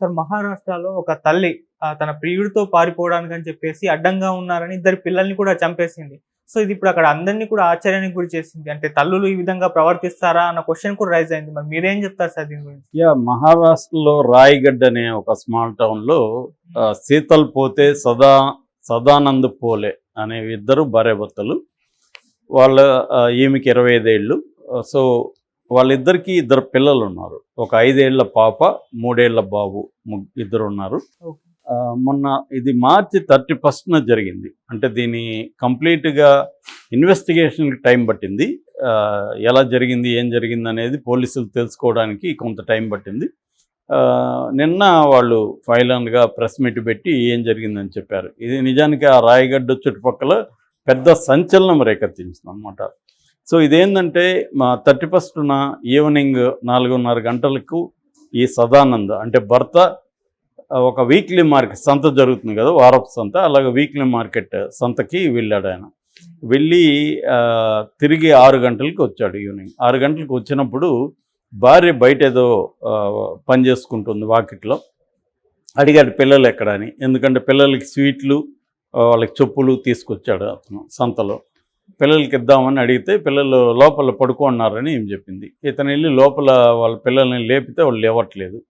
Sir మహారాష్ట్రలో ఒక తల్లి తన ప్రియుడితో పారిపోవడానికి అని చెప్పేసి అడ్డంగా ఉన్నారని ఇద్దరు పిల్లల్ని కూడా చంపేసింది. సో ఇది ఇప్పుడు అక్కడ అందరినీ కూడా ఆశ్చర్యానికి గురి చేసింది. అంటే తల్లులు ఈ విధంగా ప్రవర్తిస్తారా అన్న క్వశ్చన్ కూడా రైజ్ అయింది. మరి మీరేం చెప్తారు సార్ దీని గురించి? యా మహారాష్ట్రలో రాయగఢ్ అనే ఒక స్మాల్ టౌన్లో శీతల్ పోతే సదా సదానంద్ పోలే అనే ఇద్దరు భార్యాభర్తలు. వాళ్ళ ఈమెకి ఇరవై ఐదేళ్ళు. సో వాళ్ళిద్దరికి ఇద్దరు పిల్లలు ఉన్నారు ఒక ఐదేళ్ళ పాప మూడేళ్ళ బాబు ఇద్దరు ఉన్నారు మొన్న ఇది మార్చి థర్టీ ఫస్ట్న జరిగింది. అంటే దీని కంప్లీట్గా ఇన్వెస్టిగేషన్కి టైం పట్టింది. ఎలా జరిగింది ఏం జరిగింది అనేది పోలీసులు తెలుసుకోవడానికి కొంత టైం పట్టింది. నిన్న వాళ్ళు ఫైనల్గా ప్రెస్ మీట్ పెట్టి ఏం జరిగిందని చెప్పారు. ఇది నిజానికి ఆ రాయగడ్డ చుట్టుపక్కల పెద్ద సంచలనం రేకెత్తించింది అనమాట సో ఇదేంటంటే మా థర్టీ ఫస్ట్న ఈవినింగ్ నాలుగున్నర గంటలకు ఈ సదానంద అంటే భర్త ఒక వీక్లీ మార్కెట్ సంత జరుగుతుంది కదా వారపు సంత అలాగే వీక్లీ మార్కెట్ సంతకి వెళ్ళాడు ఆయన. వెళ్ళి తిరిగి ఆరు గంటలకు వచ్చాడు ఈవినింగ్. ఆరు గంటలకు వచ్చినప్పుడు భార్య బయట ఏదో పని చేసుకుంటుంది వాకిట్లో. అడిగాడు పిల్లలు ఎక్కడ అని. ఎందుకంటే పిల్లలకి స్వీట్లు వాళ్ళకి చెప్పులు తీసుకొచ్చాడు అతను సంతలో. పిల్లలకి ఇద్దామని అడిగితే పిల్లలు లోపల పడుకున్నారని ఏం చెప్పింది. ఇతను వెళ్ళి లోపల వాళ్ళ పిల్లల్ని లేపితే వాళ్ళు లేవట్లేదు.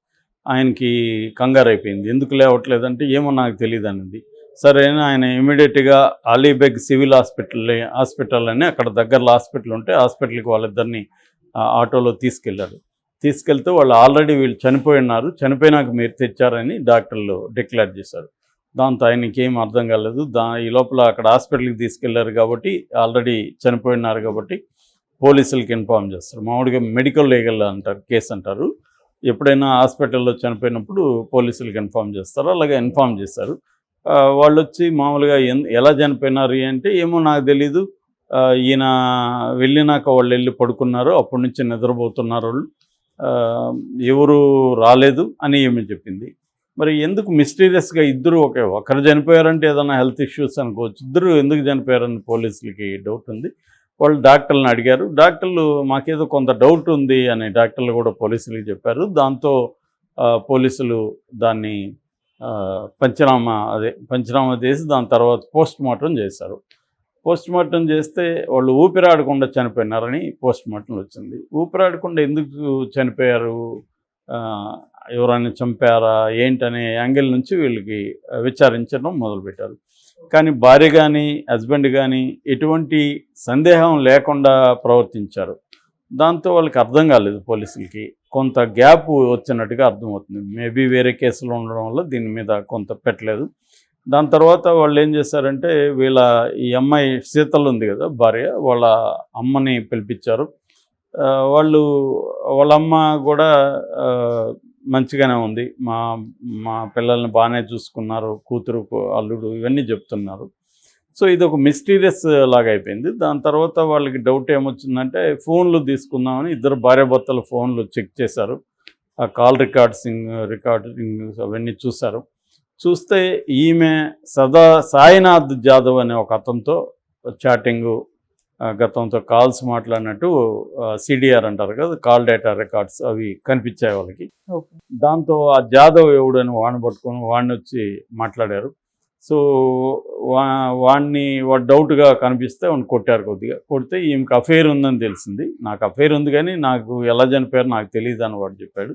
ఆయనకి కంగారు అయిపోయింది. ఎందుకు లేవట్లేదంటే ఏమో నాకు తెలియదు అన్నది. సరే ఆయన ఇమీడియట్గా అలీబెగ్ సివిల్ హాస్పిటల్ హాస్పిటల్ అని అక్కడ దగ్గరలో హాస్పిటల్ ఉంటే హాస్పిటల్కి వాళ్ళిద్దరిని ఆటోలో తీసుకెళ్ళారు. తీసుకెళ్తే వాళ్ళు ఆల్రెడీ వీళ్ళు చనిపోయి ఉన్నారు. చనిపోయినాక మీరు తెచ్చారని డాక్టర్లు డిక్లేర్ చేశారు. దాంతో ఆయనకి ఏం అర్థం కాలేదు. దా ఈ లోపల అక్కడ హాస్పిటల్కి తీసుకెళ్ళారు కాబట్టి ఆల్రెడీ చనిపోయినారు కాబట్టి పోలీసులకి ఇన్ఫామ్ చేస్తారు. మామూలుగా మెడికల్ లీగల్ అంటారు కేసు అంటారు. ఎప్పుడైనా హాస్పిటల్లో చనిపోయినప్పుడు పోలీసులకు ఇన్ఫామ్ చేస్తారు? అలాగే ఇన్ఫామ్ చేశారు. వాళ్ళు వచ్చి మామూలుగా ఎలా చనిపోయినారు అంటే ఏమో నాకు తెలీదు. ఈయన వెళ్ళినాక వాళ్ళు వెళ్ళి పడుకున్నారు. అప్పటి నుంచి నిద్రపోతున్నారు వాళ్ళు. ఎవరు రాలేదు అని ఏమి చెప్పింది. మరి ఎందుకు మిస్టీరియస్గా ఇద్దరు ఒకే ఒకరు చనిపోయారంటే ఏదైనా హెల్త్ ఇష్యూస్ అనుకోవచ్చు. ఇద్దరు ఎందుకు చనిపోయారని పోలీసులకి డౌట్ ఉంది. వాళ్ళు డాక్టర్లను అడిగారు. డాక్టర్లు మాకేదో కొంత డౌట్ ఉంది అని డాక్టర్లు కూడా పోలీసులకి చెప్పారు. దాంతో పోలీసులు దాన్ని పంచనామా అదే పంచనామా చేసి దాని తర్వాత పోస్ట్ మార్టం చేశారు. పోస్ట్ మార్టం చేస్తే వాళ్ళు ఊపిరాడకుండా చనిపోయినారని పోస్ట్ మార్టంలో వచ్చింది. ఊపిరాడకుండా ఎందుకు చనిపోయారు? ఎవరైనా చంపారా ఏంటనే యాంగిల్ నుంచి వీళ్ళకి విచారించడం మొదలుపెట్టారు. కానీ భార్య కానీ హస్బెండ్ కానీ ఎటువంటి సందేహం లేకుండా ప్రవర్తించారు. దాంతో వాళ్ళకి అర్థం కాలేదు పోలీసులకి. కొంత గ్యాప్ వచ్చినట్టుగా అర్థమవుతుంది. మేబీ వేరే కేసులు ఉండడం వల్ల దీని మీద కొంత పెట్టలేదు. దాని తర్వాత వాళ్ళు ఏం చేశారంటే వీళ్ళ ఈ అమ్మాయి శీతలు ఉంది కదా భార్య వాళ్ళ అమ్మని పిలిపించారు. వాళ్ళు వాళ్ళ అమ్మ కూడా మంచిగానే ఉంది. మా మా పిల్లల్ని బాగానే చూసుకున్నారు. కూతురు అల్లుడు ఇవన్నీ చెప్తున్నారు. సో ఇది ఒక మిస్టీరియస్ లాగా అయిపోయింది. దాని తర్వాత వాళ్ళకి డౌట్ ఏమొచ్చిందంటే ఫోన్లు తీసుకుందామని ఇద్దరు భార్యాభర్తల ఫోన్లు చెక్ చేశారు. ఆ కాల్ రికార్డ్సింగ్ రికార్డింగ్ అవన్నీ చూశారు. చూస్తే ఈమె సదా సాయినాథ్ జాదవ్ అనే ఒక అతనితో చాటింగు గతంతో కాల్స్ మాట్లాడినట్టు సిడిఆర్ అంటారు కదా కాల్ డేటా రికార్డ్స్ అవి కనిపించాయి వాళ్ళకి. దాంతో ఆ జాదవ్ ఎవడని వాడిని పట్టుకొని వాడిని వచ్చి మాట్లాడారు. సో వా వాడిని వాడు డౌట్గా కనిపిస్తే వాడిని కొట్టారు కొద్దిగా. కొడితే ఈమెకి అఫేర్ ఉందని తెలిసింది. నాకు అఫేర్ ఉంది కానీ నాకు ఎలా చనిపోయారో నాకు తెలియదు అని వాడు చెప్పాడు.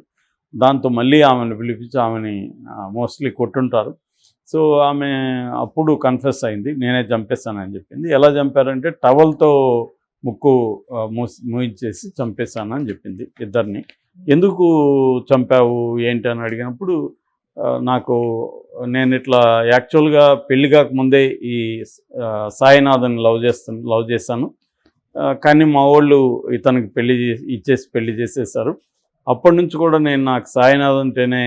దాంతో మళ్ళీ ఆమెను పిలిపించి ఆమెని మోస్ట్లీ కొట్టుంటారు. సో ఆమె అప్పుడు కన్ఫెస్ అయింది నేనే చంపేస్తానని చెప్పింది. ఎలా చంపారంటే టవల్తో ముక్కు మూసి మూయించేసి చంపేస్తానని చెప్పింది ఇద్దరిని. ఎందుకు చంపావు ఏంటి అని అడిగినప్పుడు నాకు నేను ఇట్లా యాక్చువల్గా పెళ్ళి కాకముందే ఈ సాయినాథన్ లవ్ చేస్తాను లవ్ చేశాను. కానీ మా వాళ్ళు ఇతనికి పెళ్ళి చేసి ఇచ్చేసి పెళ్ళి చేసేసారు. అప్పటి నుంచి కూడా నేను నాకు సాయినాథ్ అంటేనే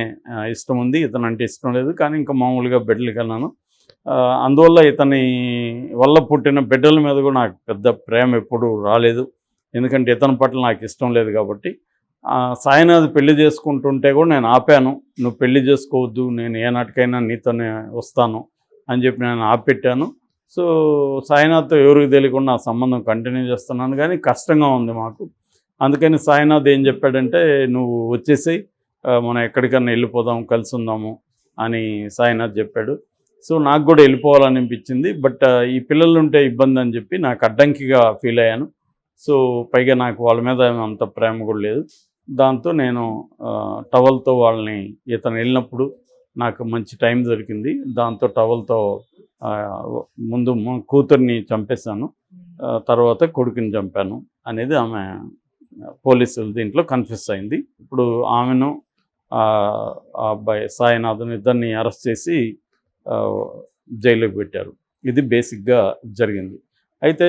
ఇష్టం ఉంది. ఇతను అంటే ఇష్టం లేదు. కానీ ఇంకా మామూలుగా బిడ్డలు వెళ్ళాను. అందువల్ల ఇతని వల్ల పుట్టిన బిడ్డల మీద కూడా నాకు పెద్ద ప్రేమ ఎప్పుడు రాలేదు. ఎందుకంటే ఇతని పట్ల నాకు ఇష్టం లేదు కాబట్టి. సాయినాథ్ పెళ్ళి చేసుకుంటుంటే కూడా నేను ఆపాను. నువ్వు పెళ్ళి చేసుకోవద్దు. నేను ఏ నాటికైనా నీతోనే వస్తాను అని చెప్పి నేను ఆపెట్టాను. సో సాయినాథ్తో ఎవరికి తెలియకుండా ఆ సంబంధం కంటిన్యూ చేస్తున్నాను. కానీ కష్టంగా ఉంది మాకు. అందుకని సాయినాథ్ ఏం చెప్పాడంటే నువ్వు వచ్చేసి మనం ఎక్కడికన్నా వెళ్ళిపోదాం కలిసి ఉందాము అని సాయినాథ్ చెప్పాడు. సో నాకు కూడా వెళ్ళిపోవాలనిపించింది. బట్ ఈ పిల్లలు ఉంటే ఇబ్బంది అని చెప్పి నాకు అడ్డంకిగా ఫీల్ అయ్యాను. సో పైగా నాకు వాళ్ళ మీద అంత ప్రేమ కూడా లేదు. దాంతో నేను టవల్తో వాళ్ళని ఇతను వెళ్ళినప్పుడు నాకు మంచి టైం దొరికింది. దాంతో టవల్తో ముందు కూతుర్ని చంపేశాను. తర్వాత కొడుకుని చంపాను అనేది ఆమె పోలీసులు దీంట్లో కన్ఫ్యూస్ అయింది. ఇప్పుడు ఆమెను ఆ అబ్బాయి సాయినాథన్ ఇద్దరిని అరెస్ట్ చేసి జైల్లోకి జైలుకి పెట్టారు. ఇది బేసిక్గా జరిగింది. అయితే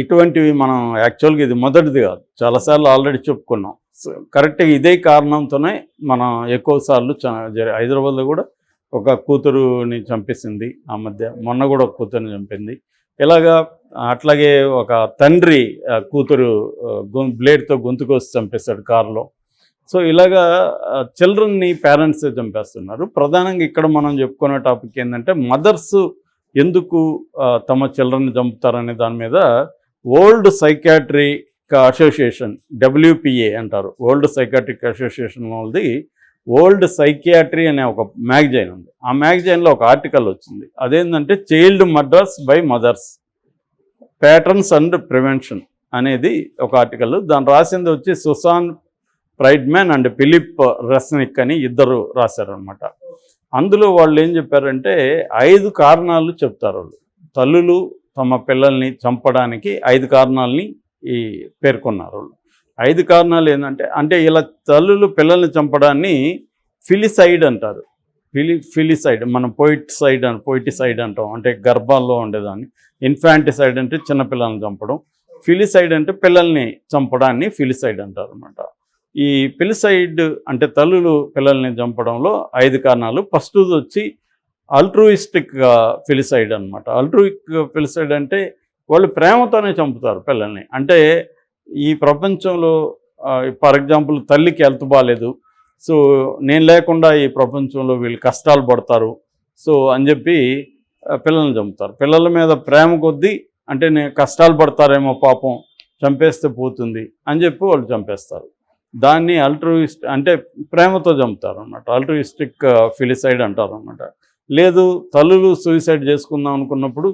ఇటువంటివి మనం యాక్చువల్గా ఇది మొదటిది కాదు. చాలాసార్లు ఆల్రెడీ చెప్పుకున్నాం. కరెక్ట్గా ఇదే కారణంతోనే మనం ఎక్కువ సార్లు హైదరాబాద్లో కూడా ఒక కూతురుని చంపేసింది. ఆ మధ్య మొన్న కూడా ఒక కూతురుని చంపింది. ఇలాగా అట్లాగే ఒక తండ్రి కూతురు బ్లేడ్తో గొంతుకొచ్చి చంపేశాడు కారులో. సో ఇలాగా చిల్డ్రన్ని పేరెంట్స్ చంపేస్తున్నారు. ప్రధానంగా ఇక్కడ మనం చెప్పుకునే టాపిక్ ఏంటంటే మదర్స్ ఎందుకు తమ చిల్డ్రన్ని చంపుతారనే దాని మీద వరల్డ్ సైకాట్రిక్ అసోసియేషన్ డబ్ల్యూపిఏ అంటారు. వరల్డ్ సైకాట్రిక్ అసోసియేషన్ వాళ్ళది ఓల్డ్ సైకియాట్రీ అనే ఒక మ్యాగజైన్ ఉంది. ఆ మ్యాగజైన్లో ఒక ఆర్టికల్ వచ్చింది. అదేంటంటే child murders by mothers. Patterns and prevention అనేది ఒక ఆర్టికల్. దాన్ని రాసింది వచ్చి Susan Friedman and Phillip Resnick అని ఇద్దరు రాశారనమాట అందులో వాళ్ళు ఏం చెప్పారంటే ఐదు కారణాలు చెప్తారు వాళ్ళు. తల్లులు తమ పిల్లల్ని చంపడానికి ఐదు కారణాలని ఈ పేర్కొన్నారు వాళ్ళు. ఐదు కారణాలు ఏంటంటే అంటే ఇలా తల్లులు పిల్లల్ని చంపడాన్ని ఫిలిసైడ్ అంటారు. ఫిలి ఫిలిసైడ్ మనం పోయిటిసైడ్ అని పోయిటిసైడ్ అంటాం. అంటే గర్భాల్లో ఉండేదాన్ని. ఇన్ఫాంటిసైడ్ అంటే చిన్నపిల్లల్ని చంపడం. ఫిలిసైడ్ అంటే పిల్లల్ని చంపడాన్ని ఫిలిసైడ్ అంటారు అనమాట ఈ ఫిలిసైడ్ అంటే తల్లులు పిల్లల్ని చంపడంలో ఐదు కారణాలు. ఫస్ట్ వచ్చి అల్ట్రూయిస్టిక్గా ఫిలిసైడ్ అనమాట అల్ట్రూయిక్ ఫిలిసైడ్ అంటే వాళ్ళు ప్రేమతోనే చంపుతారు పిల్లల్ని. అంటే ఈ ప్రపంచంలో ఫర్ ఎగ్జాంపుల్ తల్లికి హెల్త్ బాగాలేదు సో నేను లేకుండా ఈ ప్రపంచంలో వీళ్ళు కష్టాలు పడతారు. సో అని చెప్పి పిల్లల్ని చంపుతారు. పిల్లల మీద ప్రేమ కొద్దీ అంటే నేను కష్టాలు పడతారేమో పాపం చంపేస్తే పోతుంది అని చెప్పి వాళ్ళు చంపేస్తారు. దాన్ని అల్ట్రూయిస్ట్ అంటే ప్రేమతో చంపుతారు అనమాట అల్ట్రూయిస్టిక్ ఫిలిసైడ్ అంటారు అనమాట లేదు తల్లులు సూసైడ్ చేసుకుందాం అనుకున్నప్పుడు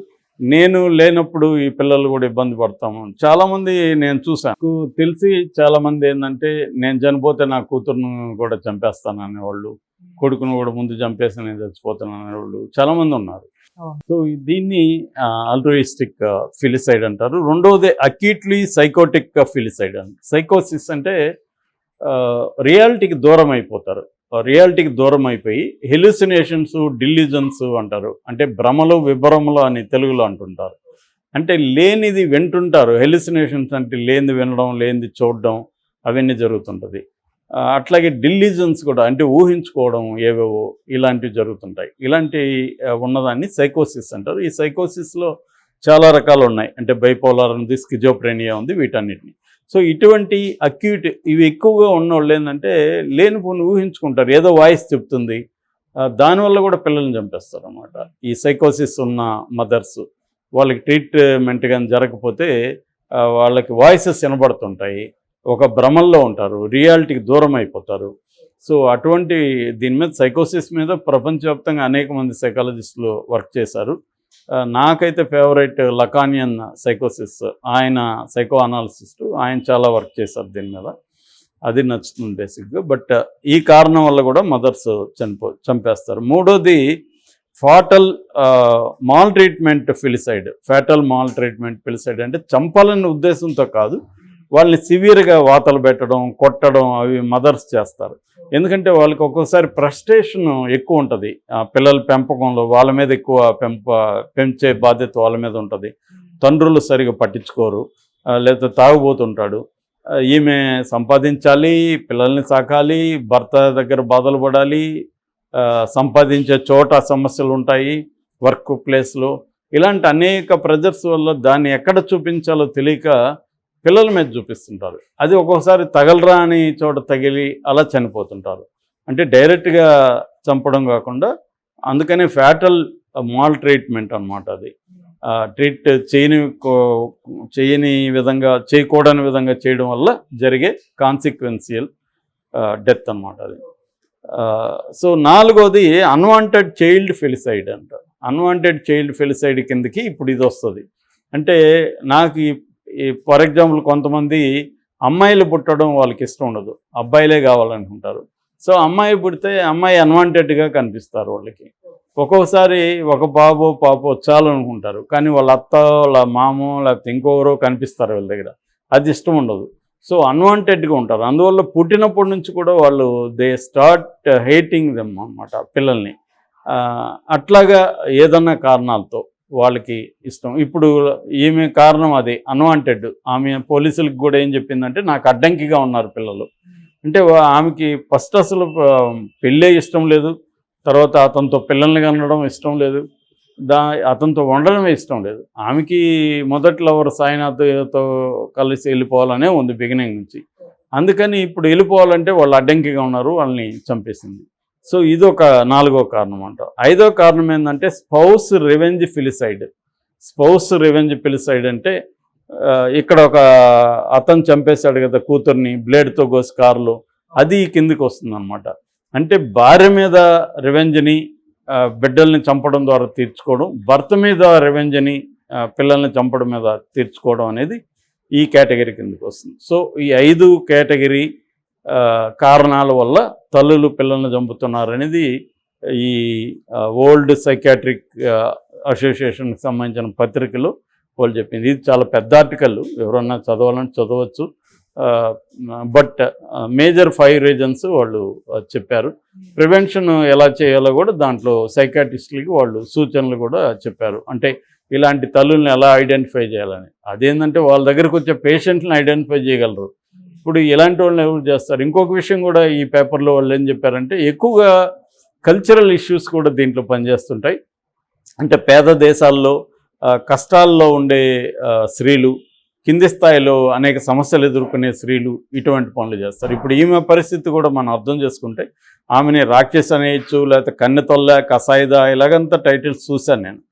నేను లేనప్పుడు ఈ పిల్లలు కూడా ఇబ్బంది పడతాము. చాలామంది నేను చూసాను తెలిసి చాలామంది ఏంటంటే నేను చనిపోతే నా కూతురును కూడా చంపేస్తాను అనేవాళ్ళు కొడుకును కూడా ముందు చంపేసి నేను చచ్చిపోతాను అనేవాళ్ళు చాలామంది ఉన్నారు. సో దీన్ని అల్ట్రూయిస్టిక్ ఫిలిసైడ్ అంటారు. రెండవది అక్యూట్లీ సైకోటిక్ ఫిలిసైడ్. అంట సైకోసిస్ అంటే రియాలిటీకి దూరం అయిపోతారు. రియాలిటీకి దూరం అయిపోయి హెలుసినేషన్స్ డిల్యూజన్స్ అంటారు. అంటే భ్రమలు విభ్రమలు అని తెలుగులో అంటుంటారు. అంటే లేనిది వింటుంటారు. హెలిసినేషన్స్ అంటే లేనిది వినడం లేనిది చూడడం అవన్నీ జరుగుతుంటుంది. అట్లాగే డిల్యూజన్స్ కూడా అంటే ఊహించుకోవడం ఏవేవో ఇలాంటివి జరుగుతుంటాయి. ఇలాంటి ఉన్నదాన్ని సైకోసిస్ అంటారు. ఈ సైకోసిస్లో చాలా రకాలు ఉన్నాయి. అంటే బైపోలార్ ఉంది స్కిజోప్రేనియా ఉంది వీటన్నిటిని. సో ఇటువంటి అక్యూట్ ఇవి ఎక్కువగా ఉన్నవాళ్ళు ఏంటంటే లేనిపోని ఊహించుకుంటారు. ఏదో వాయిస్ చెప్తుంది. దానివల్ల కూడా పిల్లల్ని చంపేస్తారు అనమాట ఈ సైకోసిస్ ఉన్న మదర్స్ వాళ్ళకి ట్రీట్మెంట్ కానీ జరగకపోతే వాళ్ళకి వాయిసెస్ వినబడుతుంటాయి. ఒక భ్రమల్లో ఉంటారు. రియాలిటీకి దూరం అయిపోతారు. సో అటువంటి దీని మీద సైకోసిస్ మీద ప్రపంచవ్యాప్తంగా అనేక మంది సైకాలజిస్టులు వర్క్ చేశారు. నాకైతే ఫేవరెట్ లకానియన్ సైకోసిస్ ఆయన సైకో అనాలిసిస్ట్ ఆయన చాలా వర్క్ చేశారు దీని మీద. అది నచ్చుతుంది బేసిక్గా బట్ ఈ కారణం వల్ల కూడా మదర్స్ చనిపో చంపేస్తారు. మూడోది fatal maltreatment filicide fatal maltreatment filicide అంటే చంపాలనే ఉద్దేశంతో కాదు వాళ్ళని సివియర్గా వాతలు పెట్టడం కొట్టడం అవి మదర్స్ చేస్తారు. ఎందుకంటే వాళ్ళకి ఒక్కోసారి ఫ్రస్ట్రేషన్ ఎక్కువ ఉంటుంది. పిల్లల పెంపకంలో వాళ్ళ మీద ఎక్కువ పెంప పెంచే బాధ్యత వాళ్ళ మీద ఉంటుంది. తండ్రులు సరిగా పట్టించుకోరు. ఆ, లేదా తాగుబోతుంటాడు. ఆ, ఈమె సంపాదించాలి పిల్లల్ని సాకాలి భర్త దగ్గర బాధలు పడాలి ఆ, సంపాదించే చోట సమస్యలు ఉంటాయి వర్క్ ప్లేస్లో ఇలాంటి అనేక ప్రెజర్స్ వల్ల దాన్ని ఎక్కడ చూపించాలో తెలియక పిల్లల మీద చూపిస్తుంటారు. అది ఒక్కొక్కసారి తగలరా అని చోట తగిలి అలా చనిపోతుంటారు. అంటే డైరెక్ట్గా చంపడం కాకుండా అందుకనే ఫ్యాటల్ మాల్ ట్రీట్మెంట్ అన్నమాట అది. ట్రీట్ చేయని కో- చేయని విధంగా చేయకూడని విధంగా చేయడం వల్ల జరిగే కాన్సిక్వెన్సియల్ డెత్ అన్నమాట అది. సో నాలుగోది అన్వాంటెడ్ చైల్డ్ ఫెలిసైడ్ అంట. అన్వాంటెడ్ చైల్డ్ ఫెలిసైడ్ కిందకి ఇప్పుడు ఇది వస్తుంది. అంటే నాకు ఈ ఫర్ ఎగ్జాంపుల్ కొంతమంది అమ్మాయిలు పుట్టడం వాళ్ళకి ఇష్టం ఉండదు. అబ్బాయిలే కావాలనుకుంటారు. సో అమ్మాయి పుడితే అమ్మాయి అన్వాంటెడ్గా కనిపిస్తారు వాళ్ళకి. ఒక్కొక్కసారి ఒక బాబు పాపో చాలనుకుంటారు. కానీ వాళ్ళ అత్త వాళ్ళ మామ లేకపోతే ఇంకొకరో కనిపిస్తారు వీళ్ళ దగ్గర. అది ఇష్టం ఉండదు. సో అన్వాంటెడ్గా ఉంటారు. అందువల్ల పుట్టినప్పటి నుంచి కూడా వాళ్ళు దే స్టార్ట్ హేటింగ్ దెమ్ అనమాట పిల్లల్ని. అట్లాగా ఏదన్నా కారణాలతో వాళ్ళకి ఇష్టం ఇప్పుడు ఈమె కారణం అది అన్వాంటెడ్ ఆమె పోలీసులకు కూడా ఏం చెప్పిందంటే నాకు అడ్డంకిగా ఉన్నారు పిల్లలు. అంటే ఆమెకి ఫస్ట్ అసలు పెళ్ళే ఇష్టం లేదు. తర్వాత అతనితో పిల్లల్ని కనడం ఇష్టం లేదు. దా అతనితో ఉండడమే ఇష్టం లేదు. ఆమెకి మొదటి లవర్ సాయినాథ్తో కలిసి వెళ్ళిపోవాలనే ఉంది బిగినింగ్ నుంచి. అందుకని ఇప్పుడు వెళ్ళిపోవాలంటే వాళ్ళు అడ్డంకిగా ఉన్నారు వాళ్ళని చంపేసింది. సో ఇది ఒక నాలుగో కారణం అంట ఐదో కారణం ఏంటంటే spouse revenge filicide. Spouse revenge filicide అంటే ఇక్కడ ఒక అతను చంపేశాడు కదా కూతుర్ని బ్లేడ్తో కోసి కారులో అది కిందికి వస్తుందన్నమాట. అంటే భార్య మీద రివెంజ్ని బిడ్డల్ని చంపడం ద్వారా తీర్చుకోవడం భర్త మీద రివెంజ్ని పిల్లల్ని చంపడం మీద తీర్చుకోవడం అనేది ఈ కేటగిరీ కిందకి వస్తుంది. సో ఈ ఐదు కేటగిరీ కారణాల వల్ల తల్లులు పిల్లల్ని చంపుతున్నారు అనేది ఈ ఓల్డ్ సైకాట్రిక్ అసోసియేషన్కి సంబంధించిన పత్రికలు వాళ్ళు చెప్పింది. ఇది చాలా పెద్ద ఆర్టికల్. ఎవరన్నా చదవాలంటే చదవచ్చు. బట్ మేజర్ ఫైవ్ రీజన్స్ వాళ్ళు చెప్పారు. ప్రివెన్షన్ ఎలా చేయాలో కూడా దాంట్లో సైకాటిస్టులకి వాళ్ళు సూచనలు కూడా చెప్పారు. అంటే ఇలాంటి తల్లుల్ని ఎలా ఐడెంటిఫై చేయాలని. అదేంటంటే వాళ్ళ దగ్గరకు వచ్చే పేషెంట్ని ఐడెంటిఫై చేయగలరు. ఇప్పుడు ఇలాంటి వాళ్ళని ఎవరు చేస్తారు? ఇంకొక విషయం కూడా ఈ పేపర్లో వాళ్ళు ఏం చెప్పారంటే ఎక్కువగా కల్చరల్ ఇష్యూస్ కూడా దీంట్లో పనిచేస్తుంటాయి. అంటే పేద దేశాల్లో కష్టాల్లో ఉండే స్త్రీలు కింది స్థాయిలో అనేక సమస్యలు ఎదుర్కొనే స్త్రీలు ఇటువంటి పనులు చేస్తారు. ఇప్పుడు ఈమె పరిస్థితి కూడా మనం అర్థం చేసుకుంటే ఆమెని రాక్షస్ అనేయచ్చు లేకపోతే కన్నెతొల్ల కసాయిదా ఇలాగంతా టైటిల్స్ చూశాను నేను.